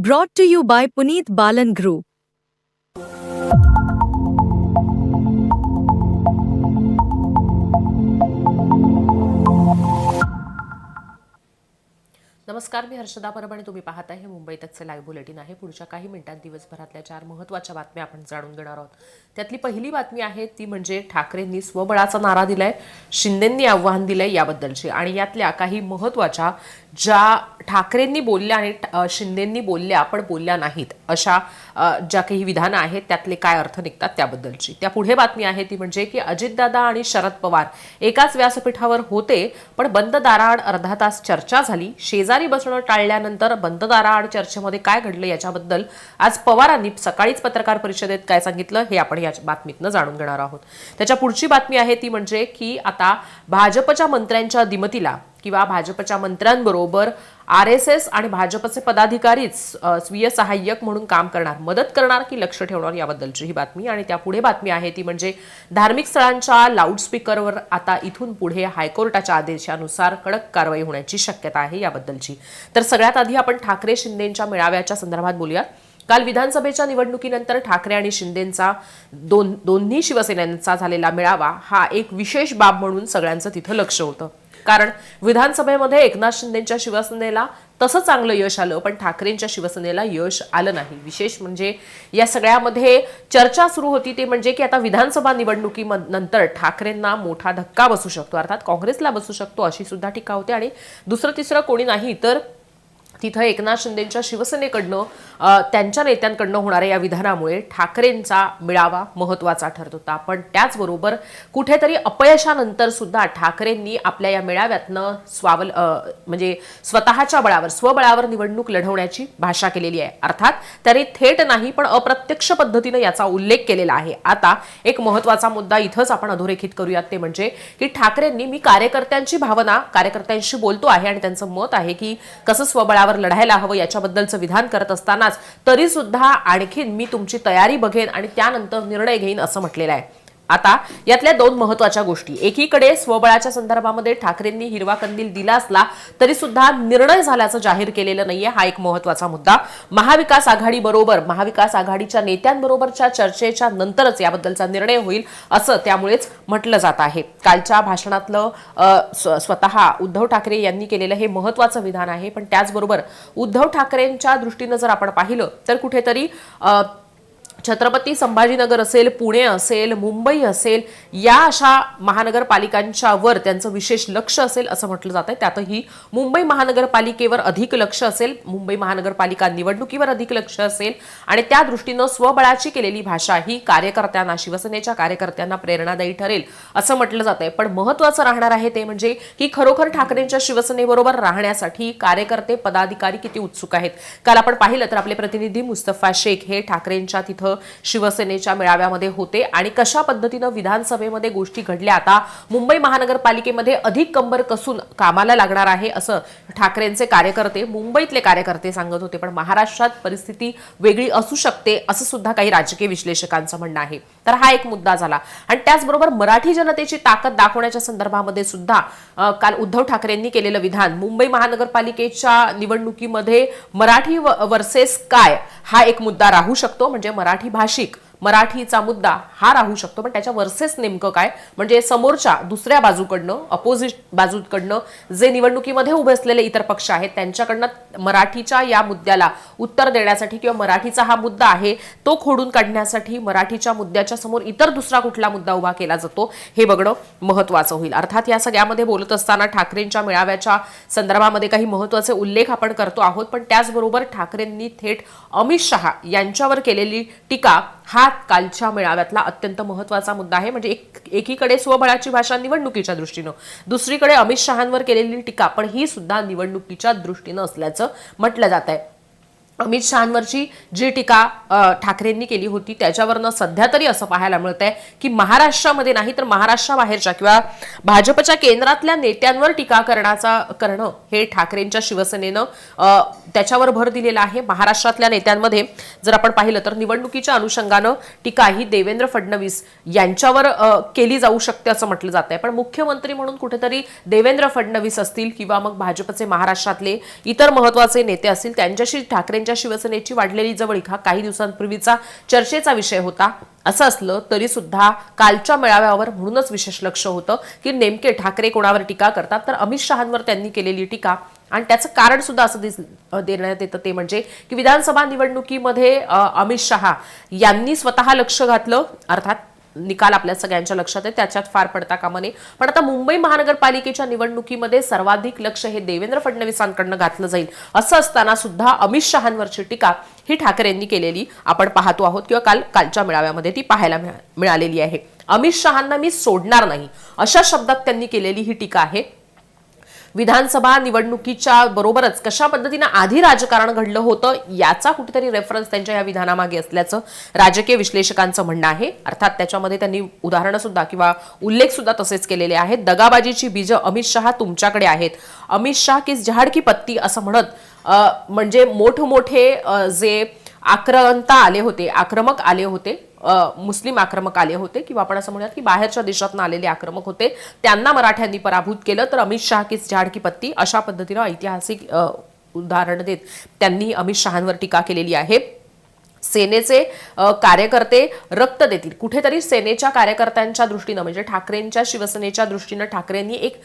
Brought to you by Puneet Balan Group. नमस्कार मी हर्षदा परब आणि तुम्ही पाहत आहे मुंबई तकचे लाईव्ह बुलेटिन आहे. पुढच्या काही मिनिटात दिवसभरातल्या चार महत्त्वाच्या बातम्या आपण जाणून घेणार आहोत. त्यातली पहिली बातमी आहे ती म्हणजे ठाकरेंनी स्वबळाचा नारा दिलाय शिंदेंनी आव्हान दिलंय याबद्दलची. आणि यातल्या काही महत्त्वाच्या ज्या ठाकरेंनी बोलल्या आणि शिंदेंनी बोलल्या पण बोलल्या नाहीत अशा ज्या काही विधानं आहेत त्यातले काय अर्थ निघतात त्याबद्दलची. त्या पुढे बातमी आहे ती म्हणजे की अजितदादा आणि शरद पवार एकाच व्यासपीठावर होते पण बंद दाराआड अर्धा तास चर्चा झाली. शेजारी बसणं टाळल्यानंतर बंद दाराआड चर्चेमध्ये काय घडलं याच्याबद्दल आज पवारांनी सकाळीच पत्रकार परिषदेत काय सांगितलं हे आपण या बातमीतनं जाणून घेणार आहोत. त्याच्या पुढची बातमी आहे ती म्हणजे की आता भाजपच्या मंत्र्यांच्या दिमतीला किंवा भाजपच्या मंत्र्यांबरोबर आर एस एस आणि भाजपचे पदाधिकारीच स्वीय सहाय्यक म्हणून काम करणार मदत करणार की लक्ष ठेवणार याबद्दलची ही बातमी. आणि त्या पुढे बातमी आहे ती म्हणजे धार्मिक स्थळांच्या लाऊडस्पीकरवर आता इथून पुढे हायकोर्टाच्या आदेशानुसार कडक कारवाई होण्याची शक्यता आहे याबद्दलची. तर सगळ्यात आधी आपण ठाकरे शिंदेच्या मेळाव्याच्या संदर्भात बोलूया काल विधानसभेच्या निवडणुकीनंतर ठाकरे आणि शिंदेचा दोन दोन्ही शिवसेनेचा झालेला मेळावा हा एक विशेष बाब म्हणून सगळ्यांचं तिथं लक्ष होतं. कारण विधानसभेमध्ये एकनाथ शिंदेच्या शिवसेनेला तसं चांगलं यश आलं पण ठाकरेंच्या शिवसेनेला यश आलं नाही. विशेष म्हणजे या सगळ्यामध्ये चर्चा सुरू होती ते म्हणजे की आता विधानसभा निवडणुकीनंतर ठाकरेंना मोठा धक्का बसू शकतो. अर्थात काँग्रेसला बसू शकतो अशी सुद्धा टीका होते. आणि दुसरं तिसरं कोणी नाही तर तिथं एकनाथ शिंदेंच्या शिवसेनेकडनं त्यांच्या नेत्यांकडनं होणाऱ्या या विधानामुळे ठाकरेंचा मिळावा महत्त्वाचा ठरत होता. पण त्याचबरोबर कुठेतरी अपयशानंतर सुद्धा ठाकरेंनी आपल्या या मेळाव्यातनं स्वावल म्हणजे स्वतःच्या बळावर स्वबळावर निवडणूक लढवण्याची भाषा केलेली आहे. अर्थात त्यांनी थेट नाही पण अप्रत्यक्ष पद्धतीनं याचा उल्लेख केलेला आहे. आता एक महत्त्वाचा मुद्दा इथंच आपण अधोरेखित करूयात ते म्हणजे की ठाकरेंनी मी कार्यकर्त्यांची भावना कार्यकर्त्यांशी बोलतो आहे आणि त्यांचं मत आहे की कसं स्वबळावर लढायला हवं याच्याबद्दलचं विधान करत असतानाच तरी सुद्धा आणखीन मी तुमची तयारी बघेन आणि त्यानंतर निर्णय घेईन असं म्हटलेलं आहे. आता यातल्या दोन महत्त्वाच्या गोष्टी. एकीकडे स्वबळाच्या संदर्भामध्ये ठाकरेंनी हिरवा कंदील दिला असला तरी सुद्धा निर्णय झाल्याचं जाहीर केलेलं नाहीये हा एक महत्त्वाचा मुद्दा. महाविकास आघाडी बरोबर महाविकास आघाडीच्या नेत्यांबरोबरच्या चर्चेच्या नंतरच याबद्दलचा निर्णय होईल असं त्यामुळेच म्हटलं जात आहे. कालच्या भाषणातलं स्व- स्वतः उद्धव ठाकरे यांनी केलेलं हे महत्वाचं विधान आहे पण त्याचबरोबर उद्धव ठाकरेंच्या दृष्टीनं जर आपण पाहिलं तर कुठेतरी छत्रपती संभाजीनगर असेल पुणे असेल मुंबई असेल या अशा महानगरपालिकांच्या वर त्यांचं विशेष लक्ष असेल असं म्हटलं जात आहे त्यातही मुंबई महानगरपालिकेवर अधिक लक्ष असेल मुंबई महानगरपालिका निवडणुकीवर अधिक लक्ष असेल आणि त्या दृष्टीनं स्वबळाची केलेली भाषा ही कार्यकर्त्यांना शिवसेनेच्या कार्यकर्त्यांना प्रेरणादायी ठरेल असं म्हटलं जात आहे पण महत्वाचं राहणार आहे ते म्हणजे की खरोखर ठाकरेंच्या शिवसेनेबरोबर राहण्यासाठी कार्यकर्ते पदाधिकारी किती उत्सुक आहेत? काल आपण पाहिलं तर आपले प्रतिनिधी मुस्तफा शेख हे ठाकरेंच्या तिथं शिवसेनेच्या मेळाव्यामध्ये होते आणि कशा पद्धतीनं विधानसभेमध्ये गोष्टी घडल्या? आता मुंबई महानगरपालिकेमध्ये अधिक कंबर कसून कामाला लागणार आहे असं ठाकरेंचे कार्यकर्ते मुंबईतले कार्यकर्ते सांगत होते. पण महाराष्ट्रात परिस्थिती वेगळी असू शकते असं सुद्धा काही राजकीय विश्लेषकांचं म्हणणं आहे. तर हा एक मुद्दा झाला. आणि त्याचबरोबर मराठी जनतेची ताकद दाखवण्याच्या संदर्भामध्ये सुद्धा काल उद्धव ठाकरेंनी केलेलं विधान मुंबई महानगरपालिकेच्या निवडणुकीमध्ये मराठी वर्सेस काय हा एक मुद्दा राहू शकतो? म्हणजे मराठी भाषिक मराठीचा मुद्दा हा राहू शकतो. पण त्याच्या वर्सेस नेमकं काय? म्हणजे समोरच्या दुसऱ्या बाजूकडनं अपोजिट बाजूकडनं जे निवडणुकीमध्ये उभे असलेले इतर पक्ष आहेत त्यांच्याकडनं मराठीच्या या मुद्द्याला उत्तर देण्यासाठी किंवा मराठीचा हा मुद्दा आहे तो खोडून काढण्यासाठी मराठीच्या मुद्द्याच्या समोर इतर दुसरा कुठला मुद्दा उभा केला जातो हे बघणं महत्वाचं होईल. अर्थात या सगळ्यामध्ये बोलत असताना ठाकरेंच्या मेळाव्याच्या संदर्भामध्ये काही महत्त्वाचे उल्लेख आपण करतो आहोत पण त्याचबरोबर ठाकरेंनी थेट अमित शहा यांच्यावर केलेली टीका हा कालच्या मेळाव्यातला अत्यंत महत्त्वाचा मुद्दा आहे. म्हणजे एक एकीकडे स्वबळाची भाषा निवडणुकीच्या दृष्टीनं दुसरीकडे अमित शहांवर केलेली टीका पण ही सुद्धा निवडणुकीच्या दृष्टीनं असल्याचं म्हटलं जात आहे अमित शहांवरची जी टीका ठाकरेंनी केली होती त्याच्यावरनं सध्या तरी असं पाहायला मिळत आहे की महाराष्ट्रामध्ये नाही तर महाराष्ट्राबाहेरच्या किंवा भाजपच्या केंद्रातल्या नेत्यांवर टीका करण्याचा करणं हे ठाकरेंच्या शिवसेनेनं त्याच्यावर भर दिलेला आहे. महाराष्ट्रातल्या नेत्यांमध्ये जर आपण पाहिलं तर निवडणुकीच्या अनुषंगानं टीका ही देवेंद्र फडणवीस यांच्यावर केली जाऊ शकते असं म्हटलं जात आहे पण मुख्यमंत्री म्हणून कुठेतरी देवेंद्र फडणवीस असतील किंवा मग भाजपचे महाराष्ट्रातले इतर महत्त्वाचे नेते असतील त्यांच्याशी ठाकरेंच्या यांच्या शिवसेनेची वाढलेली जवळीक हा काही दिवसांपूर्वीचा चर्चेचा विषय होता. असं असलं तरी सुद्धा कालच्या मेळाव्यावर म्हणूनच विशेष लक्ष होतं की नेमके ठाकरे कोणावर टीका करतात. तर अमित शहांवर त्यांनी केलेली टीका आणि त्याचं कारण सुद्धा असं दिस देण्यात येतं ते म्हणजे की विधानसभा निवडणुकीमध्ये अमित शहा यांनी स्वतः लक्ष घातलं. अर्थात निकाल आपल्या सगळ्यांच्या लक्षात आहे त्याच्यात फार पडता कामा नये. पण आता मुंबई महानगरपालिकेच्या निवडणुकीमध्ये सर्वाधिक लक्ष हे देवेंद्र फडणवीसांकडनं घातलं जाईल. असं असताना सुद्धा अमित शहांवरची टीका ही ठाकरेंनी केलेली आपण पाहतो आहोत किंवा काल कालच्या मेळाव्यामध्ये ती पाहायला मिळा- मिळालेली आहे. अमित शहांना मी सोडणार नाही. अशा शब्दात त्यांनी केलेली ही टीका आहे. विधानसभा निवडणुकीच्या बरोबरच कशा पद्धतीनं आधी राजकारण घडलं होतं याचा कुठेतरी रेफरन्स त्यांच्या या विधानामागे असल्याचं राजकीय विश्लेषकांचं म्हणणं आहे. अर्थात त्याच्यामध्ये त्यांनी उदाहरणं सुद्धा किंवा उल्लेख सुद्धा तसेच केलेले आहेत. दगाबाजीची बीजं अमित शहा तुमच्याकडे आहेत. अमित शहा की झाड की पत्ती असं म्हणत म्हणजे मोठमोठे जे आक्रमणता आले होते आक्रमक आले होते मुस्लिम आक्रमक आले होते किंवा आपण असं म्हणूयात की बाहेरच्या देशातून आलेले आक्रमक होते त्यांना मराठ्यांनी पराभूत केलं. तर अमित शहा की झाड की पत्ती अशा पद्धतीनं ऐतिहासिक उदाहरण देत त्यांनी अमित शहांवर टीका केलेली आहे. सेनेचे कार्यकर्ते रक्त देतील. कुठेतरी सेनेच्या कार्यकर्त्यांच्या दृष्टीनं म्हणजे ठाकरेंच्या शिवसेनेच्या दृष्टीनं ठाकरेंनी एक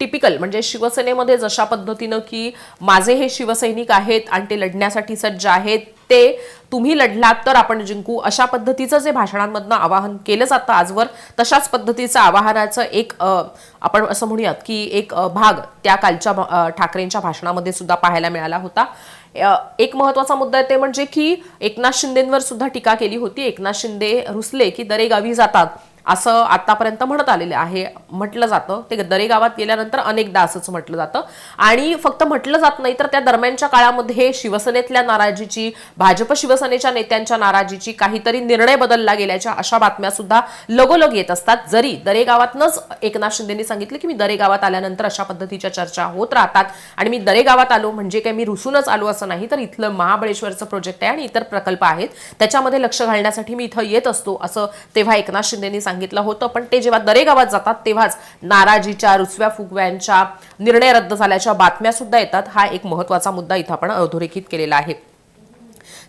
टिपिकल म्हणजे शिवसेनेमध्ये जशा पद्धतीनं की माझे हे शिवसैनिक आहेत आणि ते लढण्यासाठी सज्ज आहेत ते तुम्ही लढलात तर आपण जिंकू. अशा पद्धतीचं जे भाषणांमधनं आवाहन केलं जातं आजवर तशाच पद्धतीचं आवाहनाचं एक आपण असं म्हणूयात की एक भाग त्या कालच्या ठाकरेंच्या भाषणामध्ये सुद्धा पाहायला मिळाला होता. एक महत्त्वाचा मुद्दा आहे ते म्हणजे की एकनाथ शिंदेंवर सुद्धा टीका केली होती. एकनाथ शिंदे रुसले की दरेगावी जातात. असं आतापर्यंत म्हणत आलेलं आहे. म्हटलं जातं. ते दरे गावात गेल्यानंतर अनेकदा असंच म्हटलं जातं. आणि फक्त म्हटलं जात नाही तर त्या दरम्यानच्या काळामध्ये शिवसेनेतल्या नाराजीची भाजप शिवसेनेच्या नेत्यांच्या नाराजीची काहीतरी निर्णय बदलला गेल्याच्या अशा बातम्या सुद्धा लगोलग येत असतात. जरी दरेगावातनच एकनाथ शिंदेनी सांगितलं की मी दरेगावात आल्यानंतर अशा पद्धतीच्या चर्चा होत राहतात. आणि मी दरेगावात आलो म्हणजे काय मी रुसूनच आलो असं नाही तर इथलं महाबळेश्वरचं प्रोजेक्ट आहे आणि इतर प्रकल्प आहेत. त्याच्यामध्ये लक्ष घालण्यासाठी मी इथं येत असतो असं तेव्हा एकनाथ शिंदेनी सांगितलं. सांगितलं होतं. पण ते जेव्हा दरेगावात जातात तेव्हाच नाराजीच्या रुसव्या फुगव्यांच्या निर्णय रद्द झाल्याच्या बातम्या सुद्धा येतात. हा एक महत्त्वाचा मुद्दा इथं आपण अधोरेखित केलेला आहे.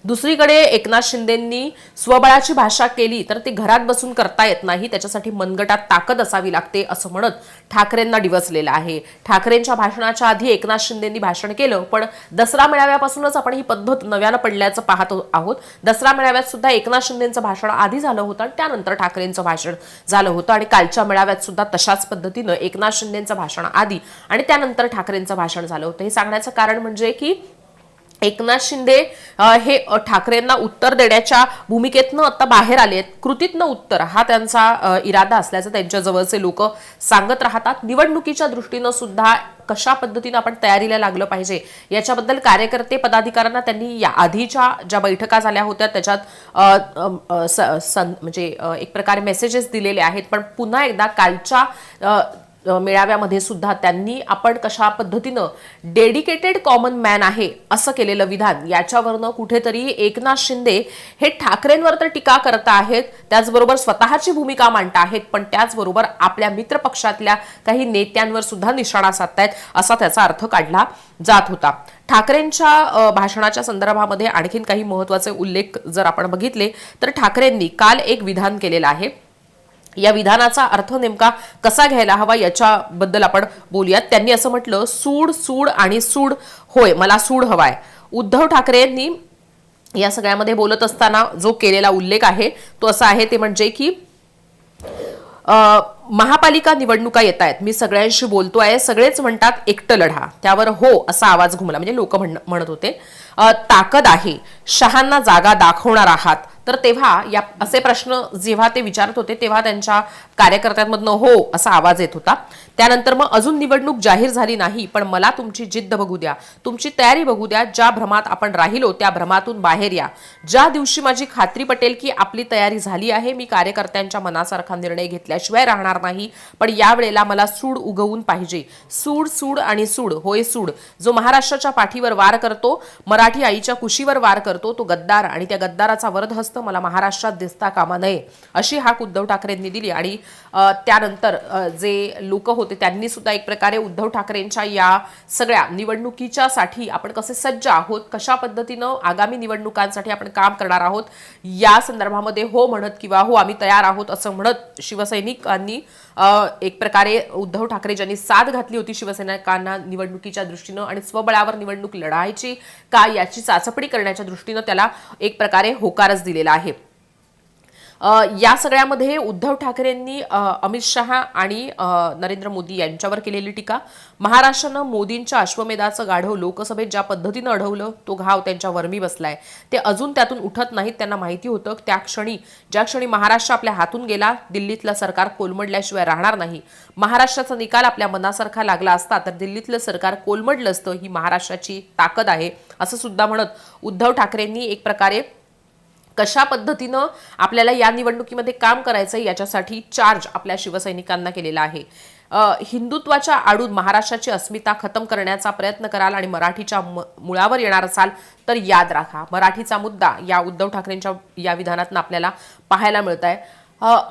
दुसरीकडे एकनाथ शिंदेंनी स्वबळाची भाषा केली तर ती घरात बसून करता येत नाही. त्याच्यासाठी मनगटात ताकद असावी लागते असं म्हणत ठाकरेंना डिवचलेलं आहे. ठाकरेंच्या भाषणाच्या आधी एकनाथ शिंदेंनी भाषण केलं पण दसरा मेळाव्यापासूनच आपण ही पद्धत नव्यानं पडल्याचं पाहत आहोत. दसरा मेळाव्यात सुद्धा एकनाथ शिंदेचं भाषण आधी झालं होतं आणि त्यानंतर ठाकरेंचं भाषण झालं होतं आणि कालच्या मेळाव्यात सुद्धा तशाच पद्धतीनं एकनाथ शिंदेचं भाषण आधी आणि त्यानंतर ठाकरेंचं भाषण झालं होतं. हे सांगण्याचं कारण म्हणजे की एकनाथ शिंदे हे ठाकरेंना उत्तर देण्याच्या भूमिकेतनं आता बाहेर आले आहेत. कृतीतनं उत्तर हा त्यांचा इरादा असल्याचं त्यांच्या जवळचे लोक सांगत राहतात. निवडणुकीच्या दृष्टीनं सुद्धा कशा पद्धतीनं आपण तयारीला लागलं पाहिजे याच्याबद्दल कार्यकर्ते पदाधिकाऱ्यांना त्यांनी या आधीच्या ज्या बैठका झाल्या होत्या त्याच्यात स- सं- म्हणजे एक प्रकारे मेसेजेस दिलेले आहेत. पण पुन्हा एकदा कालच्या मेळाव्यामध्ये सुद्धा त्यांनी आपण कशा पद्धतीनं डेडिकेटेड कॉमन मॅन आहे असं केलेलं विधान याच्यावरनं कुठेतरी एकनाथ शिंदे हे ठाकरेंवर तर टीका करत आहेत त्याचबरोबर स्वतःची भूमिका मांडत आहेत पण त्याचबरोबर आपल्या मित्रपक्षातल्या काही नेत्यांवर सुद्धा निशाणा साधतायत असा त्याचा अर्थ काढला जात होता. ठाकरेंच्या भाषणाच्या संदर्भामध्ये आणखीन काही महत्त्वाचे उल्लेख जर आपण बघितले तर ठाकरेंनी काल एक विधान केलेलं आहे. या विधानाचा अर्थ नेमका कसा घ्यायला हवा याच्याबद्दल आपण बोलूयात. त्यांनी असं म्हटलं सूड सूड आणि सूड होय मला सूड हवाय. उद्धव ठाकरे यांनी या सगळ्यामध्ये बोलत असताना जो केलेला उल्लेख आहे तो असा आहे ते म्हणजे की महापालिका निवडणुका येत आहेत. मी सगळ्यांशी बोलतो आहे सगळेच म्हणतात एकटं लढा. त्यावर हो असा आवाज घुमला. म्हणजे लोक म्हणत होते. ताकद आहे. शहांना जागा दाखवणार आहात. तर तेव्हा या असे प्रश्न जेव्हा ते विचारत होते तेव्हा त्यांच्या कार्यकर्त्यांमधनं हो असा आवाज येत होता. त्यानंतर मग अजून निवडणूक जाहीर झाली नाही पण मला तुमची जिद्द बघू द्या. तुमची तयारी बघू द्या ज्या भ्रमात आपण राहिलो त्या भ्रमातून बाहेर या. ज्या दिवशी माझी खात्री पटेल की आपली तयारी झाली आहे मी कार्यकर्त्यांच्या मनासारखा निर्णय घेतल्याशिवाय राहणार नाही पण यावेळेला मला सूड उगवून पाहिजे. सूड सूड आणि सूड होय सूड जो महाराष्ट्राच्या पाठीवर वार करतो मराठी आईच्या कुशीवर वार करतो तो गद्दार आणि त्या गद्दाराचा वरदहस्त मला महाराष्ट्रात दिसता कामा नये अशी हाक उद्धव ठाकरेंनी दिली आणि त्यानंतर जे लोक होते त्यांनी सुद्धा एक प्रकारे उद्धव ठाकरेंच्या या सगळ्या निवडणुकीच्या साठी आपण कसे सज्ज आहोत कशा पद्धतीनं आगामी निवडणुकांसाठी आपण काम करणार आहोत या संदर्भामध्ये हो म्हणत किंवा हो आम्ही तयार आहोत असं म्हणत शिवसैनिकांनी एक प्रकारे उद्धव ठाकरे ज्यांनी साथ घातली होती शिवसैनिकांना निवडणुकीच्या दृष्टीनं आणि स्वबळावर निवडणूक लढायची का याची चाचपणी करण्याच्या दृष्टीनं त्याला एक प्रकारे होकारच दिलेला आहे. या सगळ्यामध्ये उद्धव ठाकरेंनी अमित शहा आणि नरेंद्र मोदी यांच्यावर केलेली टीका. महाराष्ट्रानं मोदींच्या अश्वमेधाचं गाढव लोकसभेत ज्या पद्धतीनं अडवलं तो घाव त्यांच्या वर्मी बसलाय. ते अजून त्यातून उठत नाहीत त्यांना माहिती होतं. त्या क्षणी ज्या क्षणी महाराष्ट्र आपल्या हातून गेला दिल्लीतलं सरकार कोलमडल्याशिवाय राहणार नाही. महाराष्ट्राचा निकाल आपल्या मनासारखा लागला असता तर दिल्लीतलं सरकार कोलमडलं असतं ही महाराष्ट्राची ताकद आहे असं सुद्धा म्हणत उद्धव ठाकरेंनी एक प्रकारे कशा पद्धतीनं आपल्याला या निवडणुकीमध्ये काम करायचं याच्यासाठी चार्ज आपल्या शिवसैनिकांना केलेला आहे. हिंदुत्वाच्या आडून महाराष्ट्राची अस्मिता खतम करण्याचा प्रयत्न कराल आणि मराठीच्या म- मुळावर येणार असाल तर याद राखा. मराठीचा मुद्दा या उद्धव ठाकरेंच्या या विधानातून आपल्याला पाहायला मिळत आहे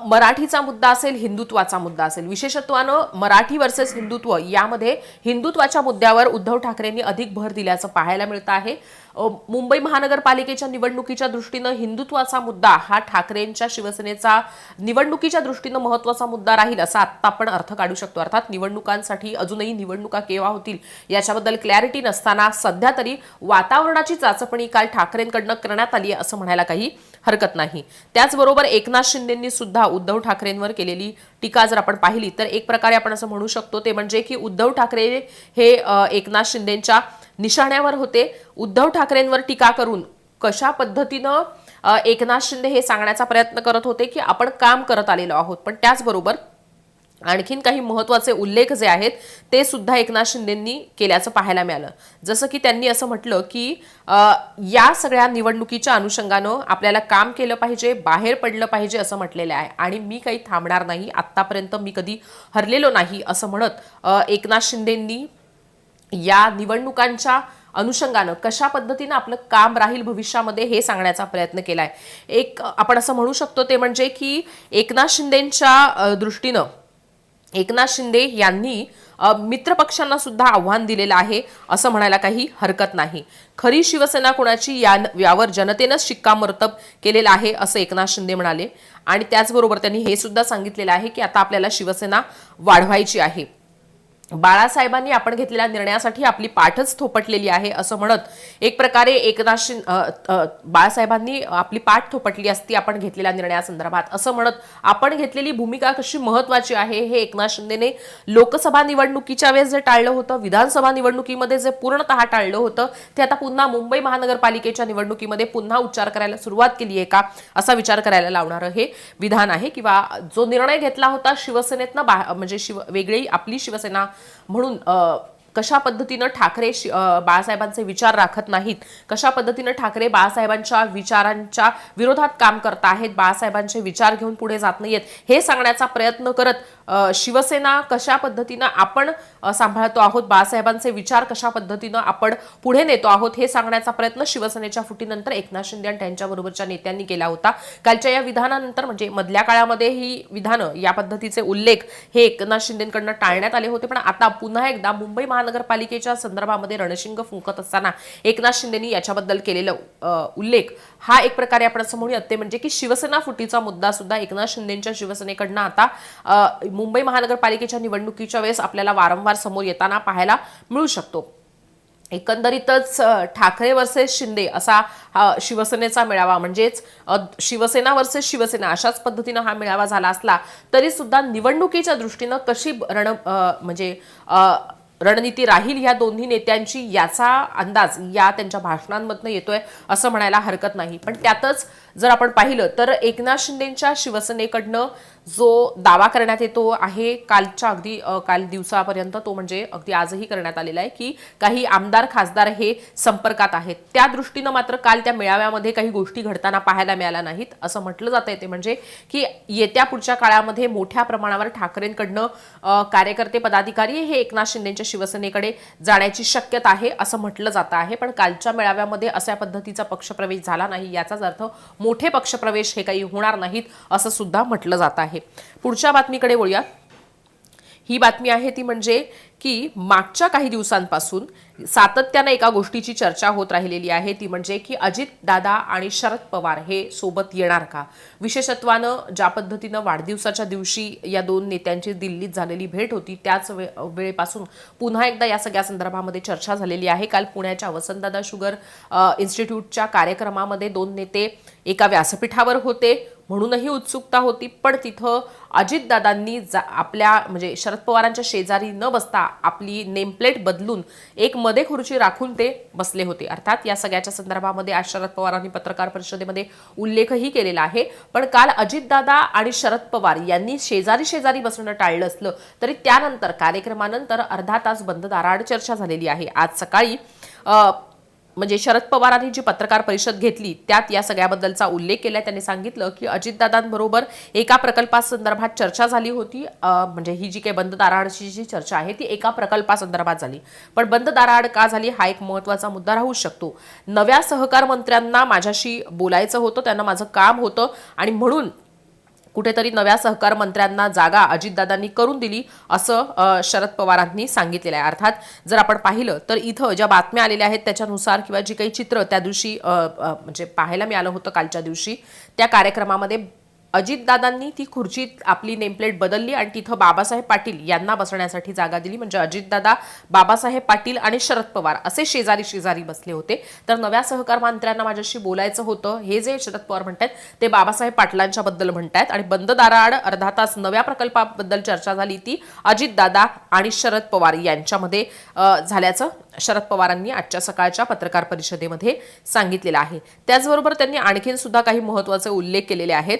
मराठीचा मुद्दा असेल हिंदुत्वाचा मुद्दा असेल. विशेषत्वानं मराठी वर्सेस हिंदुत्व यामध्ये हिंदुत्वाच्या मुद्द्यावर उद्धव ठाकरेंनी अधिक भर दिल्याचं पाहायला मिळतं आहे. मुंबई महानगरपालिकेच्या निवडणुकीच्या दृष्टीनं हिंदुत्वाचा मुद्दा हा ठाकरेंच्या शिवसेनेचा निवडणुकीच्या दृष्टीनं महत्त्वाचा मुद्दा राहील असा आत्ता आपण अर्थ काढू शकतो. अर्थात निवडणुकांसाठी अजूनही निवडणुका केव्हा होतील याच्याबद्दल क्लॅरिटी नसताना सध्या तरी वातावरणाची चाचपणी काल ठाकरेंकडनं करण्यात आली आहे असं म्हणायला काही हरकत नाही. त्याचबरोबर एकनाथ शिंदेंनी सुद्धा उद्धव ठाकरेंवर केलेली टीका जर आपण पाहिली तर एक प्रकारे आपण असं म्हणू शकतो ते म्हणजे की उद्धव ठाकरे हे एकनाथ शिंदेंच्या निशाण्यावर होते. उद्धव ठाकरेंवर टीका करून कशा पद्धतीनं एकनाथ शिंदे हे सांगण्याचा प्रयत्न करत होते की आपण काम करत आलेलो आहोत. पण त्याचबरोबर आणखीन काही महत्त्वाचे उल्लेख जे आहेत ते सुद्धा एकनाथ शिंदेंनी केल्याचं पाहायला मिळालं. जसं की त्यांनी असं म्हटलं की या सगळ्या निवडणुकीच्या अनुषंगानं आपल्याला काम केलं पाहिजे बाहेर पडलं पाहिजे असं म्हटलेलं आहे. आणि मी काही थांबणार नाही आत्तापर्यंत मी कधी हरलेलो नाही असं म्हणत एकनाथ शिंदेंनी या निवडणुकांच्या अनुषंगानं कशा पद्धतीनं आपलं काम राहील भविष्यामध्ये हे सांगण्याचा प्रयत्न केलाय. एक आपण असं म्हणू शकतो ते म्हणजे की एकनाथ शिंदेच्या दृष्टीनं एकनाथ शिंदे यांनी मित्रपक्षांना सुद्धा आव्हान दिलेलं आहे असं म्हणायला काही हरकत नाही. खरी शिवसेना कोणाची या यावर जनतेनंच शिक्कामोर्तब केलेलं आहे असं एकनाथ शिंदे म्हणाले. आणि त्याचबरोबर त्यांनी हे सुद्धा सांगितलेलं आहे की आता आपल्याला शिवसेना वाढवायची आहे. बाळासाहेबांनी आपण घेतलेल्या निर्णयासाठी आपली पाठच थोपटलेली आहे असं म्हणत एक प्रकारे एकनाथ बाळासाहेबांनी आपली पाठ थोपटली असती आपण घेतलेल्या निर्णयासंदर्भात. असं म्हणत आपण घेतलेली भूमिका कशी महत्वाची आहे हे एकनाथ शिंदेने लोकसभा निवडणुकीच्या वेळेस जे टाळलं होतं विधानसभा निवडणुकीमध्ये जे पूर्णतः टाळलं होतं ते आता पुन्हा मुंबई महानगरपालिकेच्या निवडणुकीमध्ये पुन्हा उच्चार करायला सुरुवात केली आहे का असा विचार करायला लावणारं हे विधान आहे किंवा जो निर्णय घेतला होता शिवसेनेतनं बा म्हणजे शिव वेगळी आपली शिवसेना म्हणून कशा पद्धतीनं ठाकरे बाळासाहेबांचे विचार राखत नाहीत कशा पद्धतीनं ठाकरे बाळासाहेबांच्या विचारांच्या विरोधात काम करत आहेत बाळासाहेबांचे विचार घेऊन पुढे जात नाहीयेत हे सांगण्याचा प्रयत्न करत शिवसेना कशा पद्धतीनं आपण सांभाळतो आहोत? बाळासाहेबांचे विचार कशा पद्धतीनं आपण पुढे नेतो आहोत? हे सांगण्याचा प्रयत्न शिवसेनेच्या फुटीनंतर एकनाथ शिंदे आणि त्यांच्याबरोबरच्या नेत्यांनी केला होता. कालच्या या विधानानंतर म्हणजे मधल्या काळामध्ये ही विधानं या पद्धतीचे उल्लेख हे एकनाथ शिंदेकडनं टाळण्यात आले होते. पण आता पुन्हा एकदा मुंबई महानगरपालिकेच्या संदर्भामध्ये रणशिंग फुंकत असताना एकनाथ शिंदेनी याच्याबद्दल केलेलं उल्लेख हा एक प्रकारे आपण असं म्हणूयात ते म्हणजे की शिवसेना फुटीचा मुद्दा सुद्धा एकनाथ शिंदेच्या शिवसेनेकडनं आता मुंबई महानगरपालिकेच्या निवडणुकीच्या वेळेस आपल्याला वारंवार समोर येताना पाहायला मिळू शकतो. एकंदरीतच ठाकरे वर्सेस शिंदे असा हा शिवसेनेचा मेळावा म्हणजेच शिवसेना वर्सेस शिवसेना अशाच पद्धतीनं हा मेळावा झाला असला तरी सुद्धा निवडणुकीच्या दृष्टीनं कशी रण म्हणजे रणनीती राहील ह्या दोन्ही नेत्यांची याचा अंदाज या त्यांच्या भाषणांमधनं येतोय असं म्हणायला हरकत नाही. पण त्यातच जर आपण पाहिलं तर एकनाथ शिंदेच्या शिवसेनेकडनं जो दावा करण्यात येतो आहे कालच्या अगदी काल दिवसापर्यंत तो म्हणजे अगदी आजही करण्यात आलेला आहे की काही आमदार खासदार हे संपर्कात आहेत. त्या दृष्टीनं मात्र काल त्या मेळाव्यामध्ये काही गोष्टी घडताना पाहायला मिळाल्या नाहीत असं म्हटलं जात आहे ते. म्हणजे की येत्या पुढच्या काळामध्ये मोठ्या प्रमाणावर ठाकरेंकडनं कार्यकर्ते पदाधिकारी हे एकनाथ शिंदेच्या शिवसेनेकडे जाण्याची शक्यता आहे असं म्हटलं जात आहे. पण कालच्या मेळाव्यामध्ये अशा पद्धतीचा पक्षप्रवेश झाला नाही याचाच अर्थ मोठे पक्षप्रवेश हे काही होणार नाहीत असं सुद्धा म्हटलं जात आहे. पुढच्या बातमीकडे वळूया ही बातमी आहे ती म्हणजे की मागच्या काही दिवसांपासून सातत्यानं एका गोष्टीची चर्चा होत राहिलेली आहे. ती म्हणजे की अजित दादा आणि शरद पवार हे सोबत येणार का? विशेषत्वानं ज्या पद्धतीनं वाढदिवसाच्या दिवशी या दोन नेत्यांची दिल्लीत झालेली भेट होती त्याच वे वेळेपासून पुन्हा एकदा या सगळ्या संदर्भामध्ये चर्चा झालेली आहे. काल पुण्याच्या वसंतदादा शुगर इन्स्टिट्यूटच्या कार्यक्रमामध्ये दोन नेते एका व्यासपीठावर होते. म्हणूनही उत्सुकता होती पण तिथं अजितदादांनी जा आपल्या म्हणजे शरद पवारांच्या शेजारी न बसता आपली नेमप्लेट बदलून एक मध्ये खुर्ची राखून ते बसले होते. अर्थात या सगळ्याच्या संदर्भामध्ये आज शरद पवारांनी पत्रकार परिषदेमध्ये उल्लेखही केलेला आहे. पण काल अजितदादा आणि शरद पवार यांनी शेजारी शेजारी बसणं टाळलं असलं तरी त्यानंतर कार्यक्रमानंतर अर्धा तास बंद दाराआड चर्चा झालेली आहे. आज सकाळी म्हणजे शरद पवारांनी जी पत्रकार परिषद घेतली त्यात या सगळ्याबद्दलचा उल्लेख केला. त्यांनी सांगितलं की अजितदादांबरोबर एका प्रकल्पासंदर्भात चर्चा झाली होती. म्हणजे ही जी काही बंद दाराआडची जी चर्चा आहे ती एका प्रकल्पासंदर्भात झाली. पण बंद दाराआड का झाली हा एक महत्त्वाचा मुद्दा राहू शकतो. नव्या सहकार मंत्र्यांना माझ्याशी बोलायचं होतं त्यांना माझं काम होतं आणि म्हणून कुठेतरी नव्या सहकार मंत्र्यांना जागा अजितदादांनी करून दिली असं शरद पवारांनी सांगितलेलं आहे. अर्थात जर आपण पाहिलं तर इथं ज्या बातम्या आलेल्या आहेत त्याच्यानुसार किंवा जी काही चित्र त्या दिवशी म्हणजे पाहायला मिळालं होतं कालच्या दिवशी त्या कार्यक्रमामध्ये अजितदादांनी ती खुर्ची आपली नेमप्लेट बदलली आणि तिथं बाबासाहेब पाटील यांना बसण्यासाठी जागा दिली. म्हणजे अजितदादा बाबासाहेब पाटील आणि शरद पवार असे शेजारी शेजारी बसले होते. तर नव्या सहकार मंत्र्यांना माझ्याशी बोलायचं होतं. हे जे शरद पवार म्हणतात ते बाबासाहेब पाटलांच्या बद्दल म्हणतायत. आणि बंद दाराआड अर्धा तास नव्या प्रकल्पाबद्दल चर्चा झाली ती अजितदादा आणि शरद पवार यांच्यामध्ये झाल्याचं शरद पवारांनी आजच्या सकाळच्या पत्रकार परिषदेमध्ये सांगितलेलं आहे. त्याचबरोबर त्यांनी आणखीन सुद्धा काही महत्त्वाचे उल्लेख केलेले आहेत.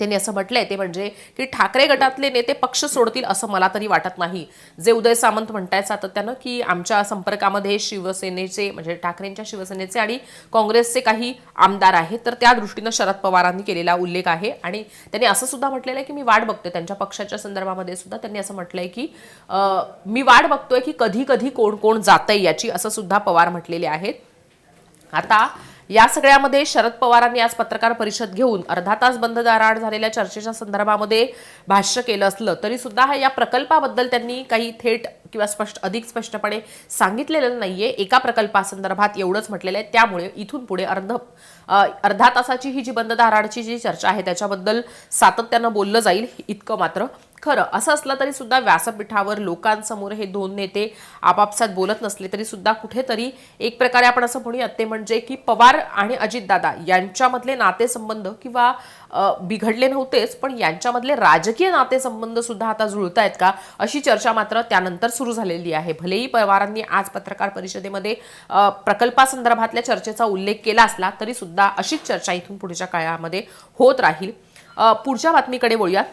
त्यांनी असं म्हटलंय ते म्हणजे की ठाकरे गटातले नेते पक्ष सोडतील असं मला तरी वाटत नाही. जे उदय सामंत म्हणतायत सातत्यानं की आमच्या संपर्कामध्ये शिवसेनेचे म्हणजे ठाकरेंच्या शिवसेनेचे आणि काँग्रेसचे काही आमदार आहेत तर त्या दृष्टीनं शरद पवारांनी केलेला उल्लेख आहे. आणि त्यांनी असं सुद्धा म्हटलेलं आहे की मी वाट बघते. त्यांच्या पक्षाच्या संदर्भामध्ये सुद्धा त्यांनी असं म्हटलंय की मी वाट बघतोय की कधी कधी कोण कोण जातंय याची असं सुद्धा पवार म्हटलेले आहेत. आता या सगळ्यामध्ये शरद पवारांनी आज पत्रकार परिषद घेऊन अर्धा तास बंद दाराआड झालेल्या चर्चेच्या संदर्भामध्ये भाष्य केलं असलं तरी सुद्धा हा या प्रकल्पाबद्दल त्यांनी काही थेट किंवा स्पष्ट अधिक स्पष्टपणे सांगितलेलं नाहीये. एका प्रकल्पासंदर्भात एवढंच म्हटलेलं आहे. त्यामुळे इथून पुढे अर्ध अर्धा तासाची ही जी बंद दाराआडची जी चर्चा आहे त्याच्याबद्दल सातत्यानं बोललं जाईल. इतकं मात्र खरं असं असलं तरी सुद्धा व्यासपीठावर लोकांसमोर हे दोन नेते आपापसात बोलत नसले तरी सुद्धा कुठेतरी एक प्रकारे आपण असं म्हणूयात ते म्हणजे की पवार आणि अजितदादा यांच्यामधले नातेसंबंध किंवा बिघडले नव्हतेच पण यांच्यामधले राजकीय नातेसंबंध सुद्धा आता जुळत आहेत का? अशी चर्चा मात्र त्यानंतर सुरू झालेली आहे. भलेही पवारांनी आज पत्रकार परिषदेमध्ये प्रकल्पासंदर्भातल्या चर्चेचा उल्लेख केला असला तरी सुद्धा अशीच चर्चा इथून पुढच्या काळामध्ये होत राहील. पुढच्या बातमीकडे वळूयात.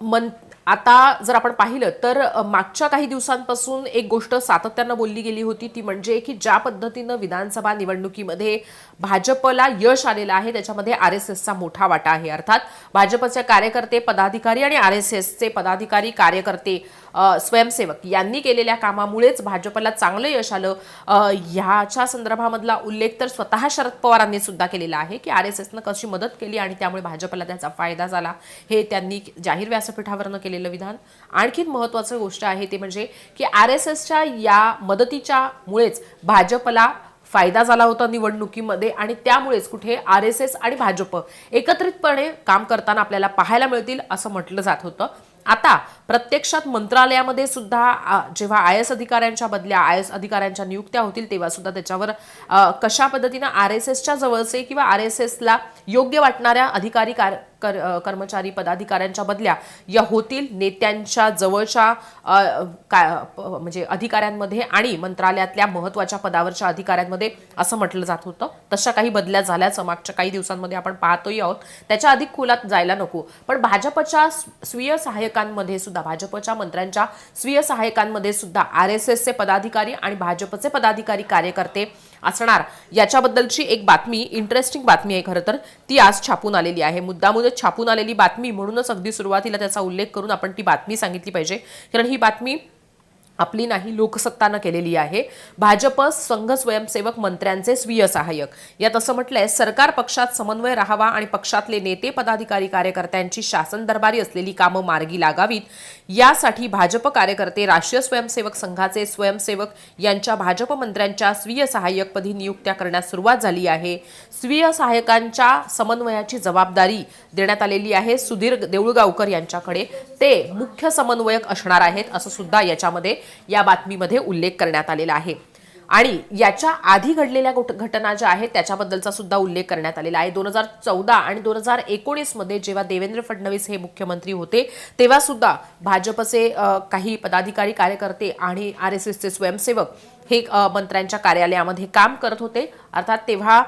मन आता जर आपण पाहिलं तर मागच्या काही दिवसांपासून एक गोष्ट सातत्यानं बोलली गेली होती ती म्हणजे की ज्या पद्धतीनं विधानसभा निवडणुकीमध्ये भाजपला यश आलेलं आहे त्याच्यामध्ये आर एस एसचा मोठा वाटा आहे. अर्थात भाजपचे कार्यकर्ते पदाधिकारी आणि आर एस एसचे पदाधिकारी कार्यकर्ते स्वयंसेवक यांनी केलेल्या कामामुळेच भाजपला चांगलं यश आलं. ह्याच्या संदर्भामधला उल्लेख तर स्वतः शरद पवारांनी सुद्धा केलेला आहे की आर एस एसनं कशी मदत केली आणि त्यामुळे भाजपला त्याचा फायदा झाला हे त्यांनी जाहीर व्यासपीठावरनं केलं केलेलं विधान. आणखीन महत्त्वाचं गोष्ट आहे ते म्हणजे की आर एस एसच्या या मदतीच्या मुळेच भाजपला फायदा झाला होता निवडणुकीमध्ये आणि त्यामुळेच कुठे आर एस एस आणि भाजप एकत्रितपणे काम करताना आपल्याला पाहायला मिळतील असं म्हटलं जात होतं. आता प्रत्यक्षात मंत्रालयामध्ये सुद्धा जेव्हा आय एस अधिकाऱ्यांच्या बदल्या आय एस अधिकाऱ्यांच्या नियुक्त्या होतील तेव्हा सुद्धा त्याच्यावर कशा पद्धतीनं आर एस एसच्या जवळचे किंवा आर एस एसला योग्य वाटणाऱ्या अधिकारी कार कर- कर्मचारी पदाधिकाऱ्यांच्या बदल्या या होतील नेत्यांच्या जवळच्या का- म्हणजे अधिकाऱ्यांमध्ये आणि मंत्रालयातल्या महत्त्वाच्या पदावरच्या अधिकाऱ्यांमध्ये असं म्हटलं जात होतं. तशा काही बदल्या झाल्याचं मागच्या काही दिवसांमध्ये आपण पाहतोही आहोत. त्याच्या अधिक खोलात जायला नको. पण भाजपच्या स्वीय सहाय्यकांमध्ये सुद्धा भाजपच्या मंत्र्यांच्या स्वीय सहाय्यकांमध्ये सुद्धा आर एस एसचे पदाधिकारी आणि भाजपचे पदाधिकारी कार्यकर्ते असणार. याच्याबद्दलची एक बातमी इंटरेस्टिंग बातमी आहे खरं तर. ती आज छापून आलेली आहे. मुद्दामुळे छापून आलेली बातमी म्हणूनच अगदी सुरुवातीला त्याचा उल्लेख करून आपण ती बातमी सांगितली पाहिजे. कारण ही बातमी आपली नाही लोकसत्तानं केलेली आहे. भाजप संघ स्वयंसेवक मंत्र्यांचे स्वीय सहाय्यक. यात असं म्हटलंय सरकार पक्षात समन्वय राहावा आणि पक्षातले नेते पदाधिकारी कार्यकर्त्यांची शासन दरबारी असलेली कामं मार्गी लागावीत. यासाठी भाजप कार्यकर्ते राष्ट्रीय स्वयंसेवक संघाचे स्वयंसेवक यांच्या भाजप मंत्र्यांच्या स्वीय सहाय्यकपदी नियुक्त्या करण्यास सुरुवात झाली आहे. स्वीय सहाय्यकांच्या समन्वयाची जबाबदारी देण्यात आलेली आहे सुधीर देऊळगावकर यांच्याकडे. ते मुख्य समन्वयक असणार आहेत असं सुद्धा याच्यामध्ये या बातमीमध्ये उल्लेख करण्यात आलेला आहे. आणि याच्या आधी घडलेल्या घटना ज्या आहेत त्याच्याबद्दलचा सुद्धा उल्लेख करण्यात आलेला आहे. दोन हजार चौदा आणि दोन हजार एकोणीसमध्ये जेव्हा देवेंद्र फडणवीस हे मुख्यमंत्री होते तेव्हा सुद्धा भाजपचे काही पदाधिकारी कार्यकर्ते आणि आर एस एसचे स्वयंसेवक हे मंत्र्यांच्या कार्यालयामध्ये काम करत होते. अर्थात तेव्हा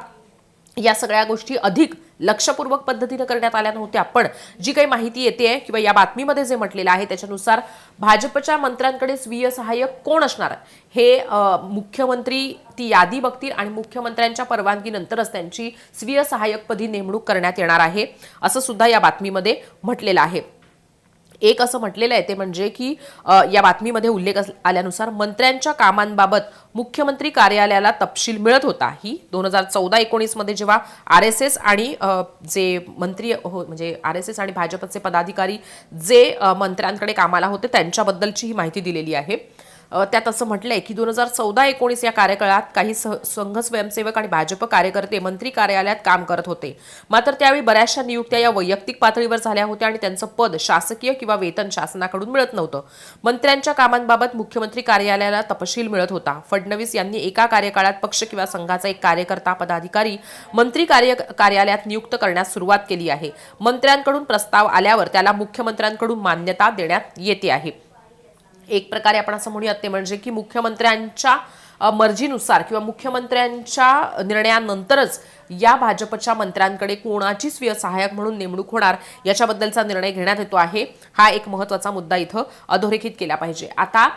या सगळ्या गोष्टी अधिक लक्षपूर्वक पद्धतीनं करण्यात आल्या नव्हत्या. पण जी काही माहिती येते आहे किंवा या बातमीमध्ये जे म्हटलेलं आहे त्याच्यानुसार भाजपच्या मंत्र्यांकडे स्वीय सहाय्यक कोण असणार? हे मुख्यमंत्री ती यादी बघतील आणि मुख्यमंत्र्यांच्या परवानगीनंतरच त्यांची स्वीय सहाय्यकपदी नेमणूक करण्यात येणार आहे असं सुद्धा या बातमीमध्ये म्हटलेलं आहे. एक असं म्हटलेलं आहे ते म्हणजे की या बातमीमध्ये उल्लेख अस- आल्यानुसार मंत्र्यांच्या कामांबाबत मुख्यमंत्री कार्यालयाला तपशील मिळत होता. ही दोन हजार चौदा एकोणीसमध्ये जेव्हा आर एस एस आणि जे मंत्री हो म्हणजे आर एस एस आणि भाजपचे पदाधिकारी जे मंत्र्यांकडे कामाला होते त्यांच्याबद्दलची ही माहिती दिलेली आहे. त्यात असं म्हटलंय की दोन हजार चौदा एकोणीस या कार्यकाळात काही सह- संघ स्वयंसेवक आणि भाजप कार्यकर्ते मंत्री कार्यालयात काम करत होते. मात्र त्यावेळी बऱ्याचशा नियुक्त्या या वैयक्तिक पातळीवर झाल्या होत्या आणि त्यांचं पद शासकीय किंवा वेतन शासनाकडून मिळत नव्हतं. मंत्र्यांच्या कामांबाबत मुख्यमंत्री कार्यालयाला तपशील मिळत होता. फडणवीस यांनी एका कार्यकाळात पक्ष किंवा संघाचा एक कार्यकर्ता पदाधिकारी मंत्री कार्य कार्यालयात नियुक्त करण्यास सुरुवात केली आहे. मंत्र्यांकडून प्रस्ताव आल्यावर त्याला मुख्यमंत्र्यांकडून मान्यता देण्यात येते आहे. एक प्रकारे आपण असं म्हणूयात ते म्हणजे की मुख्यमंत्र्यांच्या मर्जीनुसार किंवा मुख्यमंत्र्यांच्या निर्णयानंतरच या भाजपच्या मंत्र्यांकडे कोणाची स्वीय सहाय्यक म्हणून नेमणूक होणार याच्याबद्दलचा निर्णय घेण्यात येतो आहे. हा एक महत्त्वाचा मुद्दा इथं अधोरेखित केला पाहिजे. आता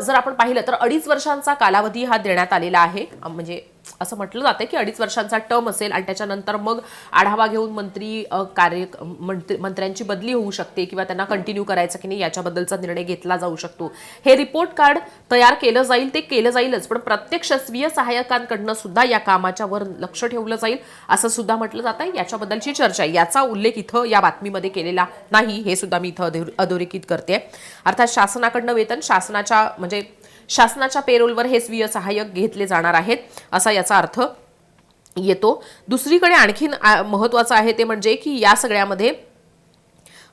जर आपण पाहिलं तर अडीच वर्षांचा कालावधी हा देण्यात आलेला आहे. म्हणजे असं म्हटलं जातं की अडीच वर्षांचा टर्म असेल आणि त्याच्यानंतर मग आढावा घेऊन मंत्री कार्य मंत्री मंत्र्यांची बदली होऊ शकते किंवा त्यांना कंटिन्यू करायचं की नाही याच्याबद्दलचा निर्णय घेतला जाऊ शकतो. हे रिपोर्ट कार्ड तयार केलं जाईल ते केलं जाईलच पण प्रत्यक्ष स्वीय सहाय्यकांकडनं सुद्धा या कामाच्या वर लक्ष ठेवलं जाईल असं सुद्धा म्हटलं जात आहे याच्याबद्दलची चर्चा आहे. याचा उल्लेख इथं या बातमीमध्ये केलेला नाही हे सुद्धा मी इथं अधो- अधोरेखित करते अर्थात शासनाकडनं वेतन शासनाच्या म्हणजे शासनाच्या पेरोलवर हे स्वीय सहाय्यक घेतले जाणार आहेत असा याचा अर्थ येतो. दुसरीकडे आणखीन आ, महत्वाचं आहे ते म्हणजे की या सगळ्यामध्ये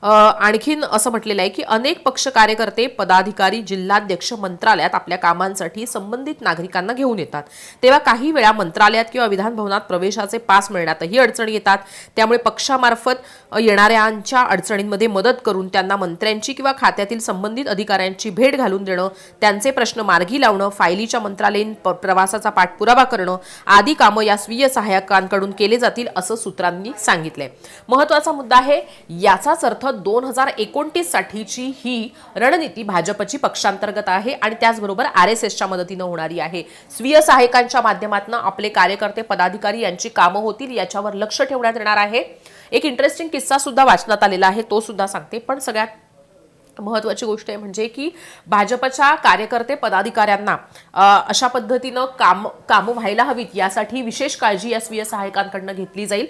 आणखीन असं म्हटलेलं आहे की अनेक पक्ष कार्यकर्ते पदाधिकारी जिल्हाध्यक्ष मंत्रालयात आपल्या कामांसाठी संबंधित नागरिकांना घेऊन येतात. तेव्हा काही वेळा मंत्रालयात किंवा विधानभवनात प्रवेशाचे पास मिळण्यातही अडचणी येतात. त्यामुळे पक्षामार्फत येणाऱ्यांच्या अडचणींमध्ये मदत करून त्यांना मंत्र्यांची किंवा खात्यातील संबंधित अधिकाऱ्यांची भेट घालून देणं त्यांचे प्रश्न मार्गी लावणं फायलीच्या मंत्रालयीन प- प्रवासाचा पाठपुरावा करणं आदी कामं या स्वीय सहाय्यकांकडून केले जातील असं सूत्रांनी सांगितलंय. महत्त्वाचा मुद्दा आहे याचाच अर्थ दोन हजार एकोणतीस साठीची ही रणनीती भाजपची पक्षांतर्गत आहे आणि त्याचबरोबर आर एस एसच्या मदतीनं होणारी आहे. स्वीय सहाय्यकांच्या माध्यमातून आपले कार्यकर्ते पदाधिकारी यांची कामं होतील याच्यावर लक्ष ठेवण्यात येणार आहे. एक इंटरेस्टिंग किस्सा सुद्धा वाचण्यात आलेला आहे तो सुद्धा सांगते. पण सगळ्यात महत्वाची गोष्ट आहे म्हणजे की भाजपच्या कार्यकर्ते पदाधिकाऱ्यांना अशा पद्धतीनं काम कामं व्हायला हवीत यासाठी विशेष काळजी या स्वीय सहायकांकडनं घेतली जाईल.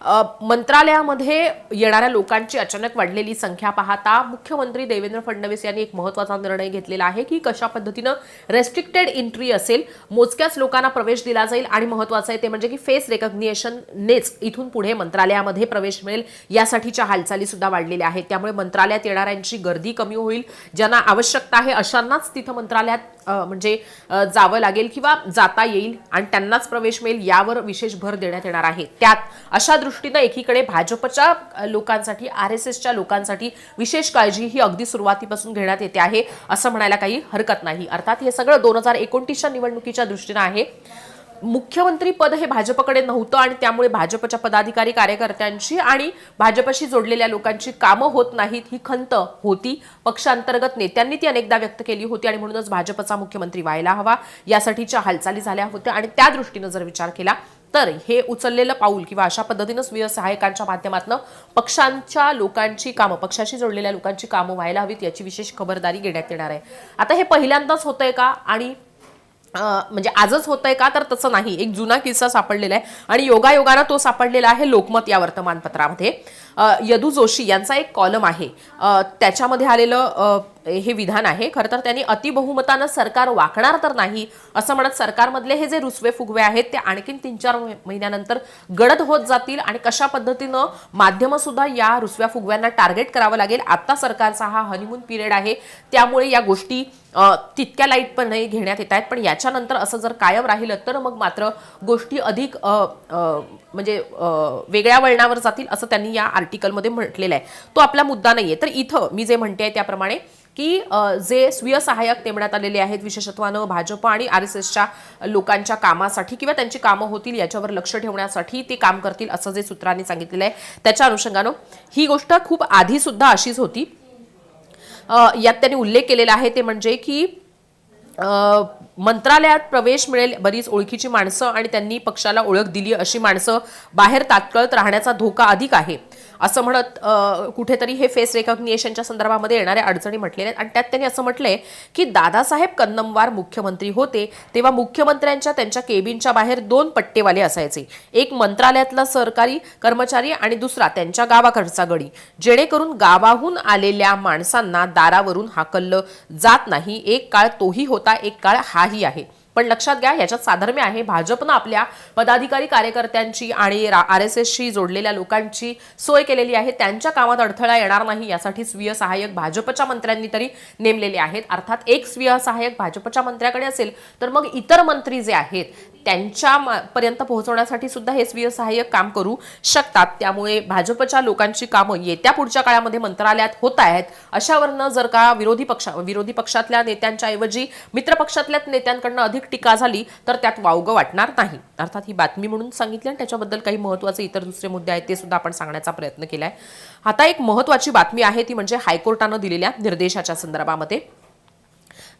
मंत्रालयामध्ये येणाऱ्या लोकांची अचानक वाढलेली संख्या पाहता मुख्यमंत्री देवेंद्र फडणवीस यांनी एक महत्त्वाचा निर्णय घेतलेला आहे की कशा पद्धतीनं रेस्ट्रिक्टेड एंट्री असेल मोजक्याच लोकांना प्रवेश दिला जाईल आणि महत्वाचं आहे ते म्हणजे की फेस रेकग्निशननेच इथून पुढे मंत्रालयामध्ये प्रवेश मिळेल यासाठीच्या हालचाली सुद्धा वाढलेल्या आहेत. त्यामुळे मंत्रालयात येणाऱ्यांची गर्दी कमी होईल ज्यांना आवश्यकता आहे अशांनाच तिथं मंत्रालयात म्हणजे जावं लागेल किंवा जाता येईल आणि त्यांनाच प्रवेश मिळेल यावर विशेष भर देण्यात येणार आहे. त्यात अशा दृष्टीनं एकीकडे भाजपच्या लोकांसाठी आर एस एसच्या लोकांसाठी विशेष काळजी ही अगदी सुरुवातीपासून घेण्यात येते आहे असं म्हणायला काही हरकत नाही. अर्थात हे सगळं दोन हजार एकोणतीसच्या निवडणुकीच्या दृष्टीनं आहे. मुख्यमंत्री पद हे भाजपकडे नव्हतं आणि त्यामुळे भाजपच्या पदाधिकारी कार्यकर्त्यांची आणि भाजपशी जोडलेल्या लोकांची कामं होत नाहीत ही खंत होती. पक्षांतर्गत नेत्यांनी ती अनेकदा व्यक्त केली होती आणि म्हणूनच भाजपचा मुख्यमंत्री व्हायला हवा. यासाठीच्या हालचाली झाल्या होत्या आणि त्या दृष्टीनं जर विचार केला तर हे उचललेलं पाऊल किंवा अशा पद्धतीनं स्वीय सहायकांच्या माध्यमातून पक्षांच्या लोकांची कामं पक्षाशी जोडलेल्या लोकांची कामं व्हायला हवीत याची विशेष खबरदारी घेण्यात येणार आहे. आता हे पहिल्यांदाच होतंय का? आणि म्हणजे आजच होतंय का? तर तसं नाही. एक जुना किस्सा सापडलेला आहे आणि योगायोगानं तो सापडलेला आहे लोकमत या वर्तमानपत्रामध्ये. यदू जोशी यांचा एक कॉलम आहे. त्याच्यामध्ये आलेलं हे विधान आहे. खरं तर त्यांनी अतिबहुमतानं सरकार वाकणार तर नाही असं म्हणत सरकारमधले हे जे रुसवे फुगवे आहेत ते आणखीन तीन चार महिन्यानंतर गडद होत जातील आणि कशा पद्धतीनं माध्यमं सुद्धा या रुसव्या फुगव्यांना टार्गेट करावं लागेल? आता सरकारचा हा हनीमून पिरियड आहे. त्यामुळे या गोष्टी तितक्या लाईटपणे घेण्यात येत आहेत. पण याच्यानंतर असं जर कायम राहिलं तर मग मात्र गोष्टी अधिक म्हणजे वेगळ्या वळणावर जातील असं त्यांनी या आर्टिकलमध्ये म्हटलेलं आहे. तो आपला मुद्दा नाहीये. तर इथं मी जे म्हणते त्याप्रमाणे की जे स्वीय सहाय्यक नेमण्यात आलेले आहेत विशेषत्वानं भाजप आणि आर एस एसच्या लोकांच्या कामासाठी किंवा त्यांची कामं होतील याच्यावर लक्ष ठेवण्यासाठी ते काम करतील असं जे सूत्रांनी सांगितलेलं आहे. त्याच्या अनुषंगानं ही गोष्ट खूप आधी सुद्धा अशीच होती. यात त्यांनी उल्लेख केलेला आहे ते म्हणजे की मंत्रालयात प्रवेश मिळेल बरीच ओळखीची माणसं आणि त्यांनी पक्षाला ओळख दिली अशी माणसं बाहेर तात्कळत राहण्याचा धोका अधिक आहे. असं म्हणत कुठेतरी हे फेस रेकॉग्निशनच्या संदर्भामध्ये येणाऱ्या अडचणी म्हटलेल्या आहेत. आणि त्यात त्यांनी असं म्हटलंय की दादासाहेब कन्नमवार मुख्यमंत्री होते तेव्हा मुख्यमंत्र्यांच्या त्यांच्या केबिनच्या बाहेर दोन पट्टेवाले असायचे. एक मंत्रालयातला सरकारी कर्मचारी आणि दुसरा त्यांच्या गावाकडचा गडी. जेणेकरून गावाहून आलेल्या माणसांना दारावरून हाकललं जात नाही. एक काळ तोही होता एक काळ हाही आहे. पण लक्षात घ्या याच्यात साधर्म्य आहे. भाजपनं आपल्या पदाधिकारी कार्यकर्त्यांची आणि आर एस एसशी जोडलेल्या लोकांची सोय केलेली आहे. त्यांच्या कामात अडथळा येणार नाही यासाठी स्वीय सहाय्यक भाजपच्या मंत्र्यांनी तरी नेमलेले आहेत. अर्थात एक स्वीय सहाय्यक भाजपच्या मंत्र्याकडे असेल तर मग इतर मंत्री जे आहेत त्यांच्या पर्यंत पोहोचवण्यासाठी सुद्धा हे स्वीय सहाय्यक काम करू शकतात. त्यामुळे भाजपच्या लोकांची कामं येत्या पुढच्या काळामध्ये मंत्रालयात होत आहेत. अशावरनं जर का विरोधी पक्ष विरोधी पक्षातल्या नेत्यांच्या ऐवजी मित्र नेत्यांकडनं अधिक टीका झाली तर त्यात वावगं वाटणार नाही. अर्थात ही बातमी म्हणून सांगितली आणि त्याच्याबद्दल काही महत्त्वाचे इतर दुसरे मुद्दे आहेत ते सुद्धा आपण सांगण्याचा प्रयत्न केलाय. आता एक महत्त्वाची बातमी आहे ती म्हणजे हायकोर्टानं दिलेल्या निर्देशाच्या संदर्भामध्ये.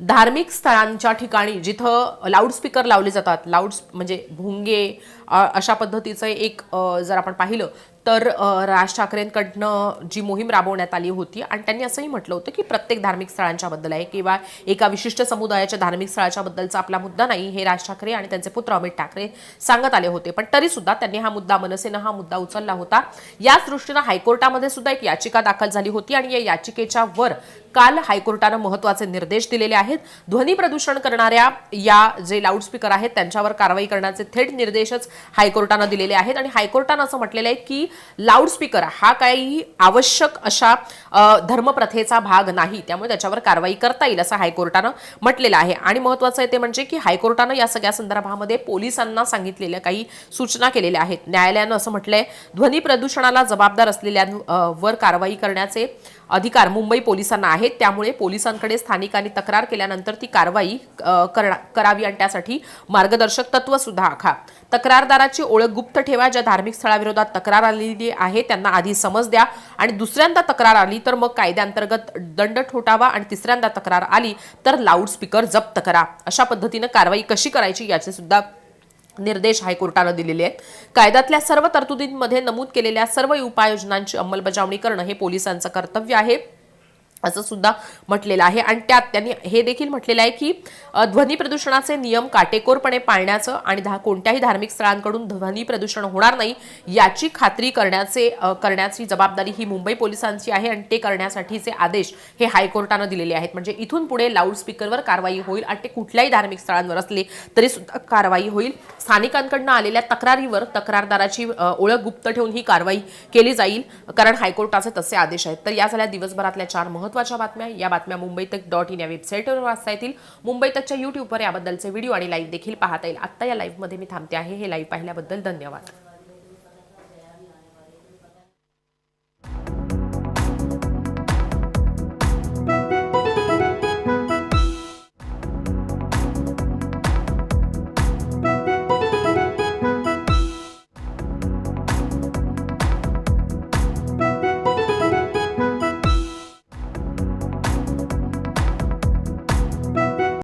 धार्मिक स्थळांच्या ठिकाणी जिथं लाऊडस्पीकर लावले जातात लाऊड म्हणजे भुंगे अशा पद्धतीचं एक जर आपण पाहिलं तर राज ठाकरेंकडनं जी मोहीम राबवण्यात आली होती आणि त्यांनी असंही म्हटलं होतं की प्रत्येक धार्मिक स्थळांच्याबद्दल आहे किंवा एका विशिष्ट समुदायाच्या धार्मिक स्थळाच्याबद्दलचा आपला मुद्दा नाही हे राज ठाकरे आणि त्यांचे पुत्र अमित ठाकरे सांगत आले होते. पण तरीसुद्धा त्यांनी हा मुद्दा मनसेनं हा मुद्दा उचलला होता. याच दृष्टीनं हायकोर्टामध्ये सुद्धा एक याचिका दाखल झाली होती आणि या याचिकेच्या वर काल हायकोर्टानं महत्त्वाचे निर्देश दिलेले आहेत. ध्वनी प्रदूषण करणाऱ्या या जे लाऊडस्पीकर आहेत त्यांच्यावर कारवाई करण्याचे थेट निर्देशच हायकोर्टानं दिलेले आहेत. आणि हायकोर्टानं असं म्हटलेलं आहे की लाऊडस्पीकर हा काही आवश्यक अशा धर्मप्रथेचा भाग नाही. त्यामुळे त्याच्यावर कारवाई करता येईल असं हायकोर्टानं म्हटलेलं आहे. आणि महत्वाचं आहे ते म्हणजे की हायकोर्टानं या सगळ्या संदर्भामध्ये पोलिसांना सांगितलेल्या काही सूचना केलेल्या आहेत. न्यायालयानं असं म्हटलंय ध्वनी प्रदूषणाला जबाबदार असलेल्यांवर कारवाई करण्याचे अधिकार मुंबई पोलिसांना आहेत त्यामुळे पोलिसांकडे स्थानिकांनी तक्रार केल्यानंतर ती कारवाई करावी आणि त्यासाठी मार्गदर्शक तत्व सुद्धा आखा. तक्रारदाराची ओळख गुप्त ठेवा ज्या धार्मिक स्थळाविरोधात तक्रार आलेली आहे त्यांना आधी समज द्या. आणि दुसऱ्यांदा तक्रार आली तर मग कायद्याअंतर्गत दंड ठोठावा आणि तिसऱ्यांदा तक्रार आली तर लाऊडस्पीकर जप्त करा. अशा पद्धतीनं कारवाई कशी करायची याचे सुद्धा निर्देश हायकोर्टानं दिलेले आहेत. कायद्यातल्या सर्व तरतुदींमध्ये नमूद केलेल्या सर्व उपाययोजनांची अंमलबजावणी करणं हे पोलिसांचं कर्तव्य आहे. असं सुद्धा म्हटलेलं आहे. आणि त्यात त्यांनी हे देखील म्हटलेलं आहे की ध्वनी प्रदूषणाचे नियम काटेकोरपणे पाळण्याचं आणि धा कोणत्याही धार्मिक स्थळांकडून ध्वनी प्रदूषण होणार नाही याची खात्री करण्याचे करण्याची जबाबदारी ही मुंबई पोलिसांची आहे आणि ते करण्यासाठीचे आदेश हे हायकोर्टानं दिलेले आहेत. म्हणजे इथून पुढे लाऊडस्पीकरवर कारवाई होईल आणि ते कुठल्याही धार्मिक स्थळांवर असले तरी सुद्धा कारवाई होईल. स्थानिकांकडनं आलेल्या तक्रारीवर तक्रारदाराची ओळख गुप्त ठेवून ही कारवाई केली जाईल कारण हायकोर्टाचे तसे आदेश आहेत. तर या झाल्या दिवसभरातल्या चार महत्त्वाच्या बातम्या या बातम्या मुंबई तक डॉट इन या वेबसाईटवर वाचता येतील. मुंबई तकच्या यूट्यूबवर याबद्दलचे व्हिडिओ आणि लाईव्ह देखील पाहता येईल. आत्ता या लाईव्हमध्ये मी थांबते आहे. हे लाईव्ह पाहिल्याबद्दल धन्यवाद.